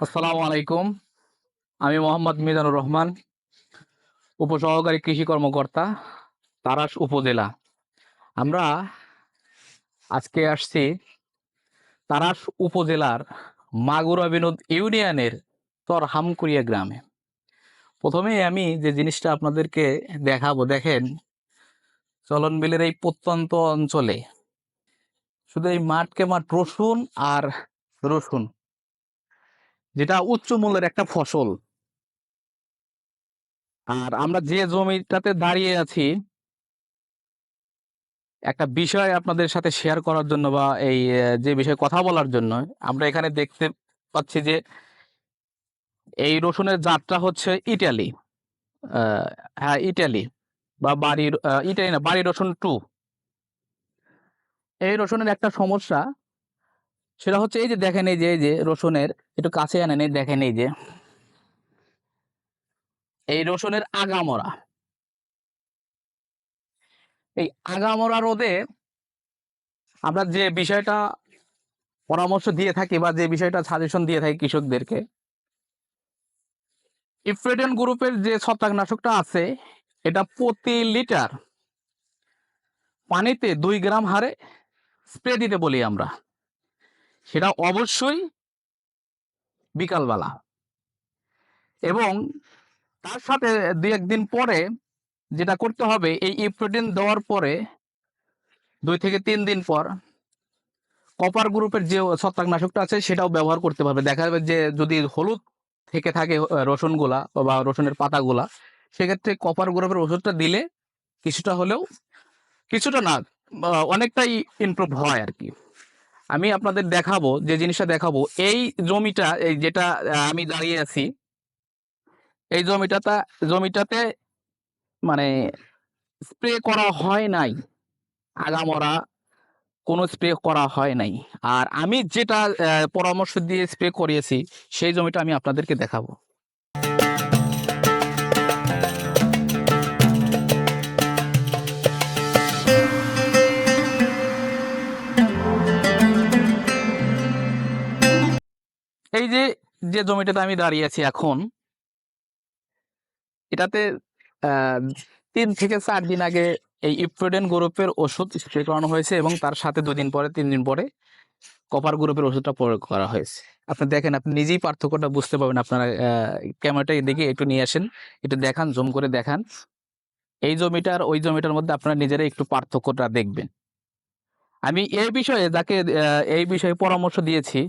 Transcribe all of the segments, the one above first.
আসসালামু আলাইকুম। আমি মোহাম্মদ মিজানুর রহমান, উপসহকারী কৃষি কর্মকর্তা তারাস উপজেলা। আমরা আজকে আসছি তারাস উপজেলার মাগুরা বিনোদ ইউনিয়নের তর হামকুড়িয়া গ্রামে। প্রথমে আমি যে জিনিসটা আপনাদেরকে দেখাবো, দেখেন, চলন বিলের এই প্রত্যন্ত অঞ্চলে শুধু এই মাঠকে মাঠ রসুন আর রসুন। যেটা উচ্চ মূল্যের একটা ফসল। আর আমরা যে জমিটাতে দাঁড়িয়ে আছি, একটা বিষয় আপনাদের সাথে শেয়ার করার জন্য বা এই যে বিষয়ে কথা বলার জন্য, আমরা এখানে দেখতে পাচ্ছি যে এই রসুনের জাতটা হচ্ছে ইটালি। হ্যাঁ ইটালি বা বাড়ির ইটালি না বাড়ি রসুন টু। এই রসুনের একটা সমস্যা সেটা হচ্ছে এই যে দেখেন এই যে এই যে রসুনের, একটু কাছে আনেন, এই দেখেন এই যে। এই রসুনের আগামরা। এই আগামরা রোদে আমরা যে বিষয়টা পরামর্শ দিয়ে থাকি বা যে বিষয়টা সাজেশন দিয়ে থাকি কৃষকদেরকে ইফ্রেডিয়ান গ্রুপের যে ছত্রাকনাশকটা আছে, এটা প্রতি লিটার পানিতে দুই গ্রাম হারে স্প্রে দিতে বলি আমরা। সেটা অবশ্যই বিকালবেলা। এবং তার সাথে দু একদিন পরে যেটা করতে হবে, এই ইপ্রোটিন দেওয়ার পরে দুই থেকে তিন দিন পর কপার গ্রুপের যে ছত্রাকনাশকটা আছে সেটাও ব্যবহার করতে পারবে। দেখা যাবে যে যদি হলুদ থেকে থাকে রসুনগুলা বা রসুনের পাতাগুলা, সেক্ষেত্রে কপার গ্রুপের ওষুধটা দিলে কিছুটা হলেও, কিছুটা না অনেকটাই ইমপ্রুভ হয় আর কি। আমি আপনাদের দেখাবো, যে জিনিসটা দেখাবো। এই জমিটা, এই যেটা আমি দাঁড়িয়ে আছি, এই জমিটাতে জমিটাতে মানে স্প্রে করা হয় নাই। আগামরা কোনো স্প্রে করা হয় নাই। আর আমি যেটা পরামর্শ দিয়ে স্প্রে করিয়েছি, সেই জমিটা আমি আপনাদেরকে দেখাবো। এই যে যে জমিটাতে আমি দাঁড়িয়ে আছি এখন, এটাতে তিন থেকে চার দিন আগে এই ইপ্রোডেন গ্রুপের ওষুধ স্প্রে করানো হয়েছে এবং তার সাথে দুদিন পরে, তিন দিন পরে কপার গ্রুপের ওষুধটা প্রয়োগ করা হয়েছে। আপনি দেখেন, আপনি নিজেই পার্থক্যটা বুঝতে পারবেন আপনারা ক্যামেরাটা এদিকে একটু নিয়ে আসেন, একটু দেখান, জুম করে দেখান। এই জমিটার, ওই জমিটার মধ্যে আপনারা নিজেরাই একটু পার্থক্যটা দেখবেন। আমি এই বিষয়ে, যাকে এই বিষয়ে পরামর্শ দিয়েছি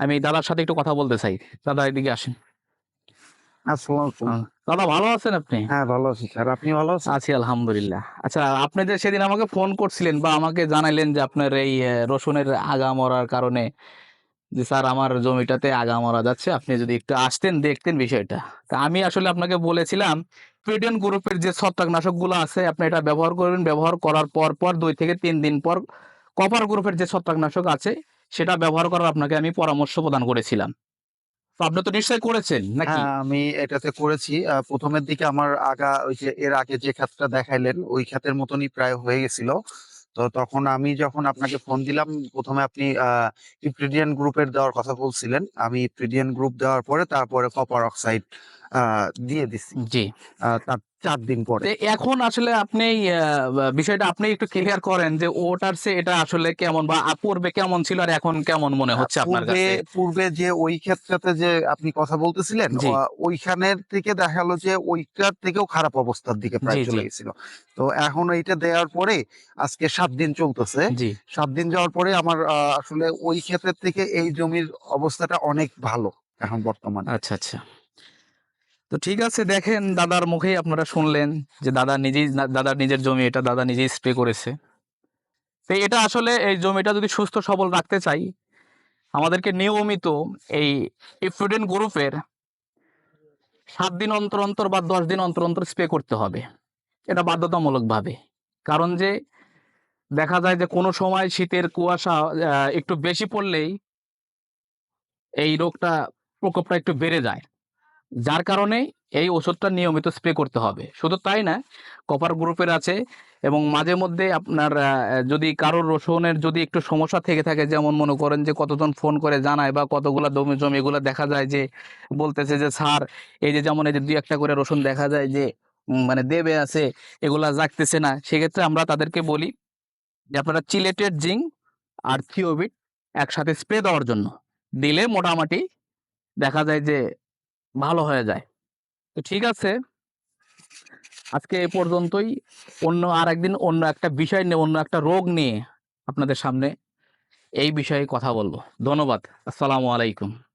আমি দাদার সাথে একটু কথা বলতে চাই। দাদা এদিকে আসেন। দাদা ভালো আছেন আপনি? হ্যাঁ ভালো আছি স্যার। আপনি ভালো আছেন? আছি আলহামদুলিল্লাহ। আচ্ছা আপনি যে সেদিন আমাকে ফোন করছিলেন বা আমাকে জানাইলেন যে আপনার এই রসুনের আগা মরার কারণে যে স্যার আমার জমিটাতে আগা মরা যাচ্ছে। আপনি যদি একটু আসতেন দেখতেন বিষয়টা। তা আমি আসলে আপনাকে বলেছিলাম প্রিডিয়ন গ্রুপের যে ছত্রাকনাশকগুলো আছে আপনি এটা ব্যবহার করবেন। ব্যবহার করার পর পর দুই থেকে তিন দিন পর কপার গ্রুপের যে ছত্রাকনাশক আছে সেটা ব্যবহার করার আপনাকে আমি পরামর্শ প্রদান করেছিলাম। আপনি তো নিশ্চয়ই করেছেন, নাকি? হ্যাঁ আমি এটাতে করেছি। প্রথমের দিকে আমার আগা, ওই যে এর আগে যে ক্ষেতটা দেখাইলেন, ওই ক্ষেতের মতনই প্রায় হয়ে গেছিল। তো তখন আমি যখন আপনাকে ফোন দিলাম, প্রথমে আপনি ইপ্রিডিয়ান গ্রুপের দেওয়ার কথা বলছিলেন। আমি ইপ্রিডিয়ান গ্রুপ দেওয়ার পরে তারপরে কপার অক্সাইড দিয়ে দিছি। জি। তার চার দিন পরে। এখন আসলে আপনি বিষয়টা আপনি একটু ক্লিয়ার করেন যে ওটার সে এটা আসলে কেমন বা পূর্বে কেমন ছিল আর এখন কেমন মনে হচ্ছে আপনার কাছে? পূর্বে যে ওই ক্ষেত্রতে যে আপনি কথা বলতেছিলেন। ওইখানের থেকে দেখা গেল যে ওইটার থেকেও খারাপ অবস্থার দিকে প্রায় চলে গেছিল। তো এখন এইটা দেওয়ার পরে আজকে সাত দিন চলতেছে। সাত দিন যাওয়ার পরে আমার আসলে ওই ক্ষেত্রের থেকে এই জমির অবস্থাটা অনেক ভালো এখন বর্তমানে। আচ্ছা আচ্ছা। তো ঠিক আছে, দেখেন দাদার মুখেই আপনারা শুনলেন যে দাদা নিজেই দাদার নিজের জমি এটা দাদা নিজেই স্প্রে করেছে। তো এটা আসলে এই জমিটা যদি সুস্থ, সবল রাখতে চাই, আমাদেরকে নিয়মিত এই ইফ্রুডেন গ্রুপের সাত দিন অন্তর অন্তর বা দশ দিন অন্তর অন্তর স্প্রে করতে হবে। এটা বাধ্যতামূলকভাবে। কারণ যে দেখা যায় যে কোনো সময় শীতের কুয়াশা একটু বেশি পড়লেই এই রোগটা প্রকোপটা একটু বেড়ে যায়। যার কারণে এই ওষুধটা নিয়মিত স্প্রে করতে হবে। শুধু তাই না, কপার গ্রুপের আছে এবং মাঝে মধ্যে আপনার যদি কারোর রসুনের যদি একটু সমস্যা থেকে থাকে, যেমন মনে করেন যে কতজন ফোন করে জানায় বা কতগুলা দমে জমি এগুলো দেখা যায় যে বলতেছে যে, স্যার, এই যে যেমন এই যে দুই একটা করে রসুন দেখা যায় যে মানে দেবে আছে, এগুলা জাগতেছে না। সেক্ষেত্রে আমরা তাদেরকে বলি যে, আপনারা চিলেটেড জিঙ্ক আর থিওবিট একসাথে স্প্রে দেওয়ার জন্য। দিলে মোটামুটি দেখা যায় যে ভালো হয়ে যায়। তো ঠিক আছে। আজকে এ পর্যন্তই। অন্য আর একদিন অন্য একটা বিষয় নিয়ে, অন্য একটা রোগ নিয়ে আপনাদের সামনে এই বিষয়ে কথা বলব। ধন্যবাদ। আসসালামু আলাইকুম।